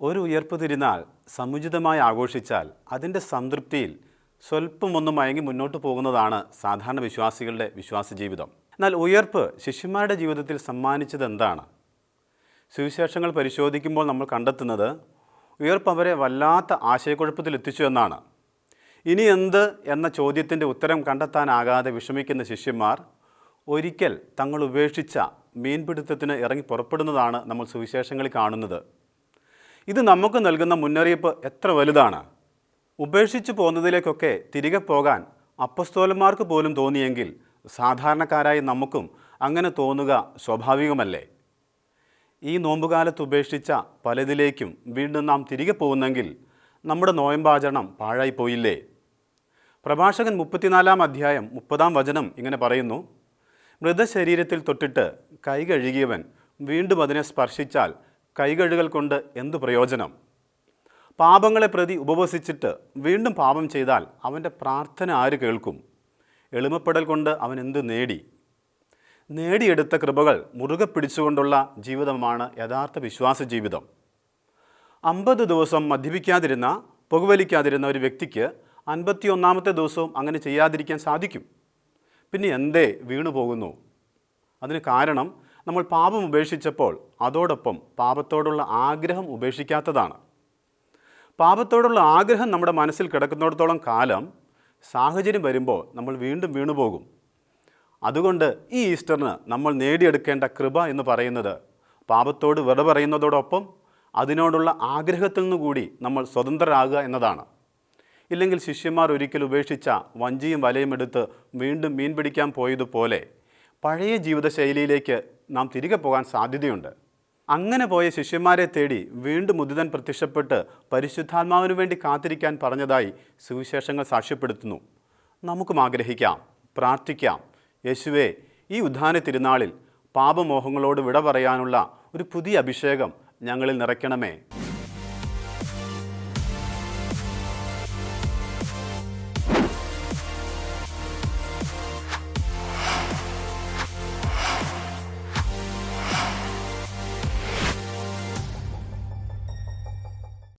ഒരു ഉയർപ്പ് തിരുനാൾ സമുചിതമായി ആഘോഷിച്ചാൽ അതിന്റെ സംതൃപ്തിയിൽ സ്വല്പമൊന്നും മയങ്ങി മുന്നോട്ട് പോകുന്നതാണ് സാധാരണ വിശ്വാസികളുടെ വിശ്വാസ ജീവിതം എന്നാൽ ഉയർപ്പ് ശിഷ്യന്മാരുടെ ജീവിതത്തിൽ സമ്മാനിച്ചത് എന്താണ്? സുവിശേഷങ്ങൾ പരിശോധിക്കുമ്പോൾ നമ്മൾ കണ്ടെത്തുന്നത് ഉയർപ്പ് അവരെ വല്ലാത്ത ആശയക്കുഴപ്പത്തിൽ എത്തിച്ചു എന്നാണ്. ഇനി എന്ത് എന്ന ചോദ്യത്തിന്റെ ഉത്തരം കണ്ടെത്താനാകാതെ വിഷമിക്കുന്ന ശിഷ്യന്മാർ ഒരിക്കൽ തങ്ങൾ ഉപേക്ഷിച്ച മീൻപിടുത്തത്തിന് ഇറങ്ങി പുറപ്പെടുന്നതാണ് നമ്മൾ സുവിശേഷങ്ങളിൽ കാണുന്നത്. ഇത് നമുക്ക് നൽകുന്ന മുന്നറിയിപ്പ് എത്ര വലുതാണ്? ഉപേക്ഷിച്ചു പോകുന്നതിലേക്കൊക്കെ തിരികെ പോകാൻ അപ്പസ്തോലന്മാർക്ക് പോലും തോന്നിയെങ്കിൽ സാധാരണക്കാരായി നമുക്കും അങ്ങനെ തോന്നുക സ്വാഭാവികമല്ലേ? ഈ നോമ്പുകാലത്ത് ഉപേക്ഷിച്ച പലതിലേക്കും വീണ്ടും നാം തിരികെ പോകുന്നെങ്കിൽ നമ്മുടെ നോയമ്പാചരണം പാഴായി പോയില്ലേ പ്രഭാഷകൻ മുപ്പത്തിനാലാം അധ്യായം മുപ്പതാം വചനം ഇങ്ങനെ പറയുന്നു മൃതശരീരത്തിൽ തൊട്ടിട്ട് കൈ കഴുകിയവൻ വീണ്ടും അതിനെ സ്പർശിച്ചാൽ കൈകഴുകൽ കൊണ്ട് എന്തു പ്രയോജനം? പാപങ്ങളെ പ്രതി ഉപവസിച്ചിട്ട് വീണ്ടും പാപം ചെയ്താൽ അവന്റെ പ്രാർത്ഥന ആര് കേൾക്കും? എളിമപ്പെടൽ കൊണ്ട് അവൻ എന്തു നേടി? നേടിയെടുത്ത കൃപകൾ മുറുകെ പിടിച്ചുകൊണ്ടുള്ള ജീവിതമാണ് യഥാർത്ഥ വിശ്വാസ ജീവിതം. അമ്പത് ദിവസം മദ്യപിക്കാതിരുന്ന പുകവലിക്കാതിരുന്ന ഒരു വ്യക്തിക്ക് അൻപത്തി ഒന്നാമത്തെ ദിവസവും അങ്ങനെ ചെയ്യാതിരിക്കാൻ സാധിക്കും. പിന്നെ എന്തേ വീണു പോകുന്നു അതിന് കാരണം നമ്മൾ പാപം ഉപേക്ഷിച്ചപ്പോൾ അതോടൊപ്പം പാപത്തോടുള്ള ആഗ്രഹം ഉപേക്ഷിക്കാത്തതാണ്. പാപത്തോടുള്ള ആഗ്രഹം നമ്മുടെ മനസ്സിൽ കിടക്കുന്നിടത്തോളം കാലം സാഹചര്യം വരുമ്പോൾ നമ്മൾ വീണ്ടും വീണുപോകും. അതുകൊണ്ട് ഈ ഈസ്റ്ററിന് നമ്മൾ നേടിയെടുക്കേണ്ട കൃപ എന്ന് പറയുന്നത് പാപത്തോട് വിട പറയുന്നതോടൊപ്പം അതിനോടുള്ള ആഗ്രഹത്തിൽ നിന്നുകൂടി നമ്മൾ സ്വതന്ത്രരാകുക എന്നതാണ്. ഇല്ലെങ്കിൽ ശിഷ്യന്മാർ ഒരിക്കൽ ഉപേക്ഷിച്ച വഞ്ചിയും വലയും എടുത്ത് വീണ്ടും മീൻ പിടിക്കാൻ പോയതുപോലെ പഴയ ജീവിതശൈലിയിലേക്ക് നാം തിരികെ പോകാൻ സാധ്യതയുണ്ട്. അങ്ങനെ പോയ ശിഷ്യന്മാരെ തേടി വീണ്ടും മുദിതൻ പ്രത്യക്ഷപ്പെട്ട് പരിശുദ്ധാത്മാവിനു വേണ്ടി കാത്തിരിക്കാൻ പറഞ്ഞതായി സുവിശേഷങ്ങൾ സാക്ഷ്യപ്പെടുത്തുന്നു. നമുക്കും ആഗ്രഹിക്കാം പ്രാർത്ഥിക്കാം. യേശുവേ ഈ ഉദ്ധാന തിരുനാളിൽ പാപമോഹങ്ങളോട് വിട പറയാനുള്ള ഒരു പുതിയ അഭിഷേകം ഞങ്ങളിൽ നിറയ്ക്കണമേ.